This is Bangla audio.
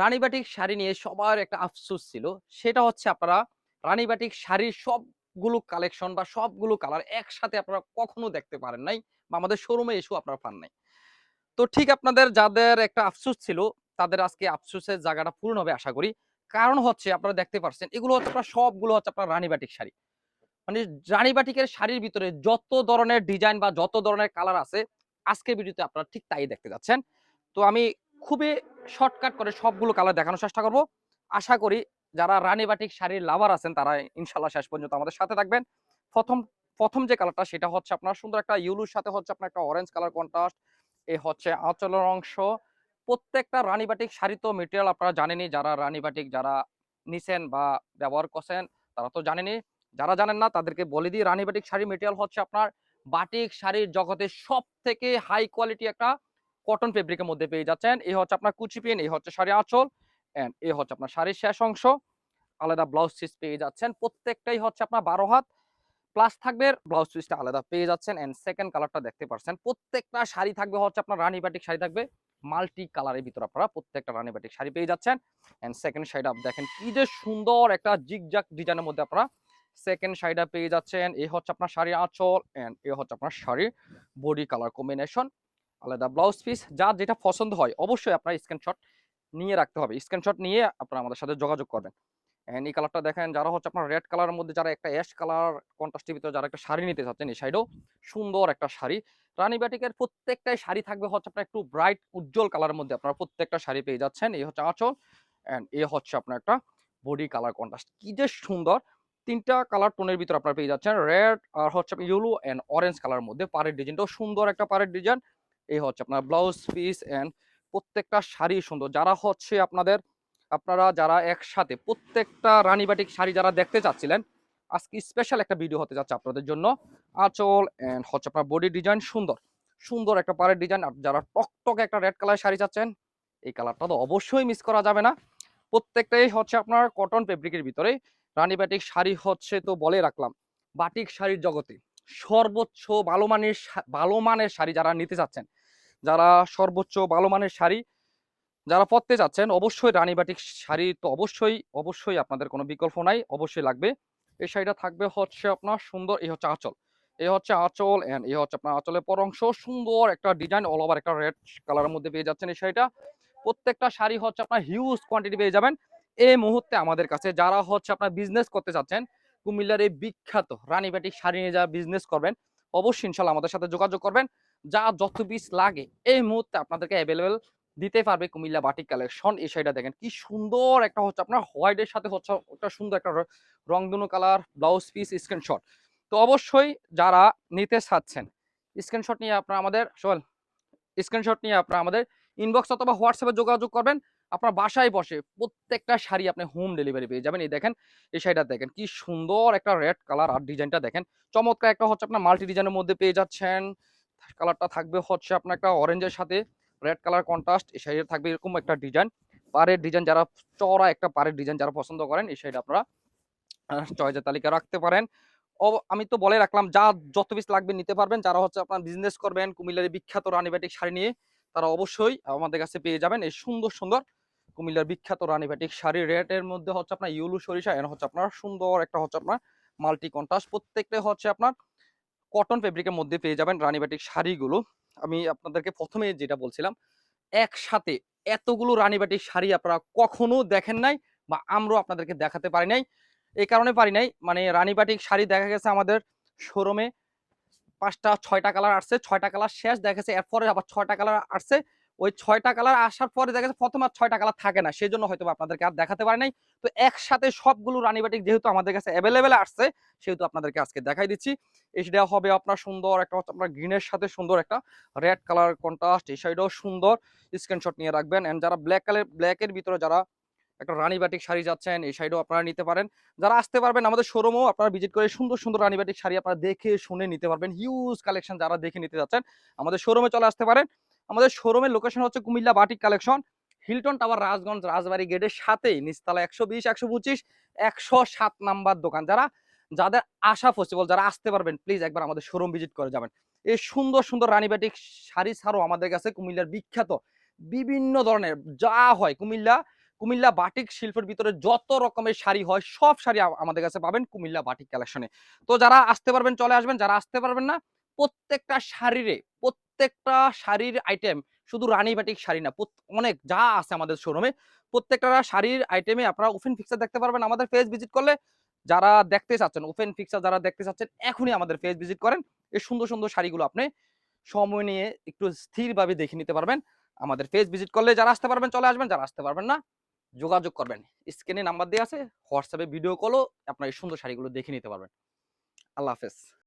রানীবাটিক শাড়ি নিয়ে সবার একটা আফসোস ছিল। সেটা হচ্ছে আপনারা রানীবাটিক শাড়ির সবগুলো কালেকশন বা সবগুলো কালার একসাথে আপনারা কখনো দেখতে পারেন নাই বা আমাদের শোরুমে এসেও আপনারা পান নাই। তো ঠিক আপনাদের যাদের একটা আফসোস ছিল, তাদের আজকে আফসোসের জায়গাটা পূর্ণ হবে আশা করি। কারণ হচ্ছে আপনারা দেখতে পাচ্ছেন এগুলো হচ্ছে আপনার সবগুলো হচ্ছে আপনার রানীবাটিক শাড়ি। মানে রানীবাটিকের শাড়ির ভিতরে যত ধরনের ডিজাইন বা যত ধরনের কালার আছে, আজকের ভিডিওতে আপনারা ঠিক তাই দেখতে যাচ্ছেন। তো আমি খুবই শর্টকাট করে সবগুলো কালার দেখানোর চেষ্টা করব। আশা করি যারা রানীবাটিক শাড়ির লাভার আছেন, তারা ইনশাল্লাহ শেষ পর্যন্ত আমাদের সাথে থাকবেন। প্রথম প্রথম যে কালারটা সেটা হচ্ছে আপনার সুন্দর একটা ইউলুর সাথে হচ্ছে আপনার একটা অরেঞ্জ কালার কন্ট্রাস্ট এ হচ্ছে আঁচলের অংশ। প্রত্যেকটা রানীবাটিক শাড়ি তো মেটেরিয়াল আপনারা জানেনই, যারা রানীবাটিক যারা নিছেন বা ব্যবহার করছেন, তারা তো জানেনই। যারা জানেন না, তাদেরকে বলে দিই রানীবাটিক শাড়ি মেটেরিয়াল হচ্ছে আপনার বাটিক শাড়ির জগতে সব থেকে হাই কোয়ালিটি একটা কটন ফেব্রিকের মধ্যে পেয়ে যাচ্ছেন। এই হচ্ছে আপনার কুচি পেন এই হচ্ছে শাড়ি আঁচল অ্যান্ড এই হচ্ছে আপনার শাড়ির শেষ অংশ। আলাদা ব্লাউজ পিস পেয়ে যাচ্ছেন। প্রত্যেকটাই হচ্ছে আপনার বারো হাত। প্লাস থাকবে ব্লাউজ পিসটা আলাদা পেয়ে যাচ্ছেন অ্যান্ড সেকেন্ড কালারটা দেখতে পাচ্ছেন প্রত্যেকটা শাড়ি থাকবে হচ্ছে আপনার রানী বাটিক শাড়ি থাকবে। মাল্টি কালারের ভিতরে আপনারা প্রত্যেকটা রানী বাটিক শাড়ি পেয়ে যাচ্ছেন। অ্যান্ড সেকেন্ড শাড়িটা দেখেন কি যে সুন্দর একটা জিগজাক ডিজাইনের মধ্যে আপনারা সেকেন্ড শাড়িটা পেয়ে যাচ্ছেন। এই হচ্ছে আপনার শাড়ি আঁচল অ্যান্ড এ হচ্ছে আপনার শাড়ির বডি কালার কম্বিনেশন আলাদা ব্লাউজ পিস যার যেটা পছন্দ হয়, অবশ্যই আপনার স্ক্রিনশট নিয়ে রাখতে হবে। স্ক্রিনশট নিয়ে আপনারা আমাদের সাথে যোগাযোগ করবেন। এন্ড এই কালারটা দেখেন, যারা হচ্ছে আপনার রেড কালারের মধ্যে, যারা একটা অ্যাশ কালার কন্ট্রাস্টের ভিতরে যারা একটা শাড়ি নিতে চাচ্ছেন, এই সাইডেও সুন্দর একটা শাড়ি। রানী বাটিকের প্রত্যেকটাই শাড়ি থাকবে হচ্ছে আপনার একটু ব্রাইট উজ্জ্বল কালারের মধ্যে আপনারা প্রত্যেকটা শাড়ি পেয়ে যাচ্ছেন। এই হচ্ছে আঁচল এন্ড এ হচ্ছে আপনার একটা বডি কালার কন্ট্রাস্ট কি যে সুন্দর! তিনটা কালার টোনের ভিতরে আপনারা পেয়ে যাচ্ছেন। রেড আর হচ্ছে ইয়েলো এন্ড অরেঞ্জ কালার মধ্যে পাড়ের ডিজাইনটাও সুন্দর একটা পাড়ের ডিজাইন এই হচ্ছে আপনার ব্লাউজ পিস এন্ড প্রত্যেকটা শাড়ি সুন্দর। যারা হচ্ছে আপনাদের, আপনারা যারা একসাথে প্রত্যেকটা রানীবাটিক শাড়ি যারা দেখতে চাচ্ছিলেন, আজকে স্পেশাল একটা ভিডিও হতে যাচ্ছে আপনাদের জন্য। আঁচল এন্ড হচ্ছে আপনার বডি ডিজাইন সুন্দর। সুন্দর একটা পাড়ের ডিজাইন আর যারা টকটকে একটা রেড কালার শাড়ি চাচ্ছেন, এই কালারটা তো অবশ্যই মিস করা যাবে না। প্রত্যেকটাই হচ্ছে আপনার কটন ফেব্রিকের ভিতরে রানীবাটিক শাড়ি হচ্ছে তো বলে রাখলাম। বাটিক শাড়ির জগতে সর্বোচ্চ ভালো মানের ভালো মানের শাড়ি যারা নিতে চাচ্ছেন, যারা সর্বোচ্চ ভালো মানের শাড়ি যারা পরতে যাচ্ছেন অবশ্যই রানীবাটিক শাড়ি তো অবশ্যই অবশ্যই আপনাদের কোনো বিকল্প নাই, অবশ্যই লাগবে। এই শাড়িটা থাকবে হচ্ছে আপনার সুন্দর, এই হচ্ছে আঁচল। এই হচ্ছে আঁচল এন্ড এই হচ্ছে আপনার আঁচলের পর অংশ। সুন্দর একটা ডিজাইন অল ওভার একটা রেড কালারের মধ্যে পেয়ে যাচ্ছেন এই শাড়িটা। প্রত্যেকটা শাড়ি হচ্ছে আপনার হিউজ কোয়ান্টিটি পেয়ে যাবেন। এই মুহূর্তে আমাদের কাছে যারা হচ্ছে আপনার বিজনেস করতে চাচ্ছেন কুমিল্লার এই বিখ্যাত রানীবাটিক শাড়ি নিয়ে যারা বিজনেস করবেন, অবশ্যই ইনশাল্লাহ আমাদের সাথে যোগাযোগ করবেন। যা যত পিস লাগে, এই মুহূর্তে আপনাদেরকে অ্যাভেলেবেল দিতে পারবে কুমিল্লা বাটিক কালেকশন এই শাড়িটা দেখেন, কি সুন্দর একটা হচ্ছে, আপনার হোয়াইটের সাথে হচ্ছে, একটা সুন্দর একটা র- রংধনু কালার ব্লাউজ পিস স্ক্রিনশট তো অবশ্যই যারা নিতে চাচ্ছেন স্ক্রিনশট নিয়ে আপনারা আমাদের, শোন স্ক্রিনশট নিয়ে আপনারা আমাদের ইনবক্স অথবা হোয়াটসঅ্যাপে যোগাযোগ করবেন। আপনার বাসায় বসে প্রত্যেকটা শাড়ি আপনি হোম ডেলিভারি পেয়ে যাবেন। এই দেখেন, এই শাড়িটা দেখেন, কি সুন্দর একটা রেড কালার আর ডিজাইনটা দেখেন। চমৎকার একটা হচ্ছে আপনার মাল্টি ডিজাইনের মধ্যে পেয়ে যাচ্ছেন। কালারটা থাকবে হচ্ছে আপনার একটা অরেঞ্জের সাথে রেড কালার কন্ট্রাস্ট এই শাড়িটা থাকবে এরকম একটা ডিজাইন পাড়ের ডিজাইন যারা চড়া একটা পাড়ের ডিজাইন যারা পছন্দ করেন, এই শাড়িটা আপনারা চয়েজের তালিকা রাখতে পারেন। আমি তো বলে রাখলাম, যা যত পিস লাগবে নিতে পারবেন। যারা হচ্ছে আপনার বিজনেস করবেন, কুমিল্লার বিখ্যাত রানীবাটিক শাড়ি নিয়ে, তারা অবশ্যই আমাদের কাছে পেয়ে যাবেন। এই সুন্দর সুন্দর কুমিল্লার বিখ্যাত রানীবাটিক শাড়ি রেটের মধ্যে হচ্ছে আপনার ইউলু সরিষা এর হচ্ছে আপনার সুন্দর একটা হচ্ছে আপনার মাল্টি কন্ট্রাস্ট। প্রত্যেকটা হচ্ছে আপনার কটন ফেব্রিকের মধ্যে পেয়ে যাবেন রানীবাটিক শাড়িগুলো। আমি আপনাদেরকে প্রথমে যেটা বলছিলাম, একসাথে এতগুলো রানীবাটিক শাড়ি আপনারা কখনো দেখেন নাই বা আমরাও আপনাদেরকে দেখাতে পারি নাই। এই কারণে পারি নাই মানে রানীবাটিক শাড়ি দেখা গেছে আমাদের শোরুমে পাঁচটা, ছয়টা কালার আসছে, ছয়টা কালার শেষ দেখা গেছে, এরপরে আবার ছয়টা কালার আসছে। ওই ছয়টা কালার আসার পরে দেখা গেছে প্রথম আর ছয়টা কালার থাকে না। সেই জন্য হয়তো আপনাদেরকে আর দেখাতে পারে নাই। তো একসাথে সবগুলো রানীবাটিক যেহেতু আমাদের কাছে অ্যাভেলেবেল আসছে, সেহেতু আপনাদেরকে আজকে দেখাই দিচ্ছি। এটা হবে আপনার সুন্দর একটা হচ্ছে আপনার গ্রিনের সাথে সুন্দর একটা রেড কালার কন্ট্রাস্ট এই সাইডেও সুন্দর। স্ক্রিনশট নিয়ে রাখবেন। এন্ড যারা ব্ল্যাক কালার ব্ল্যাকের ভিতরে যারা একটা রানীবাটিক শাড়ি যাচ্ছেন, এই সাইডেও আপনারা নিতে পারেন। যারা আসতে পারবেন আমাদের শোরুমও আপনারা ভিজিট করে সুন্দর সুন্দর রানীবাটিক শাড়ি আপনারা দেখে, শুনে নিতে পারবেন। হিউজ কালেকশন যারা দেখে নিতে যাচ্ছেন, আমাদের শোরুমে চলে আসতে পারেন। আমাদের শোরুমের লোকেশন হচ্ছে Comilla batik collection Hilton tower Rajganj Rajbari গেটের সাথেই নিচতলা একশো বিশ, একশো পঁচিশ, একশো সাত নাম্বার দোকান। যারা, যাদের আশা পসিবল যারা আসতে পারবেন প্লিজ একবার আমাদের শোরুম ভিজিট করে যাবেন। এই সুন্দর সুন্দর রানীবাটিক শাড়ি ছাড়াও আমাদের কাছে কুমিল্লার বিখ্যাত বিভিন্ন ধরনের, যা হয় কুমিল্লা কুমিল্লা বাটিক শিল্পের ভিতরে যত রকমের শাড়ি হয়, সব শাড়ি আমাদের কাছে পাবেন কুমিল্লা বাটিক কালেকশনে তো যারা আসতে পারবেন, চলে আসবেন, যারা আসতে পারবেন না, প্রত্যেকটা শাড়িরে প্রত্যেকটা শাড়ির আইটেম শুধু রানী বাটিক শাড়ি না অনেক যা আছে আমাদের শোরুমে প্রত্যেকটা শাড়ির আইটেমে আপনারা ওপেন ফিক্সার দেখতে পারবেন। আমাদের ফেস ভিজিট করলে যারা দেখতে চাচ্ছেন ওপেন ফিক্সার যারা দেখতে চাচ্ছেন, এখনই আমাদের ফেস ভিজিট করেন। এই সুন্দর সুন্দর শাড়িগুলো আপনি সময় নিয়ে একটু স্থিরভাবে দেখে নিতে পারবেন। আমাদের ফেস ভিজিট করলে যারা আসতে পারবেন, চলে আসবেন, যারা আসতে পারবেন না, যোগাযোগ করবেন। স্ক্রিনে নাম্বার দেওয়া আছে হোয়াটসঅ্যাপে ভিডিও কলও আপনার এই সুন্দর শাড়িগুলো দেখে নিতে পারবেন। আল্লাহ হাফেজ।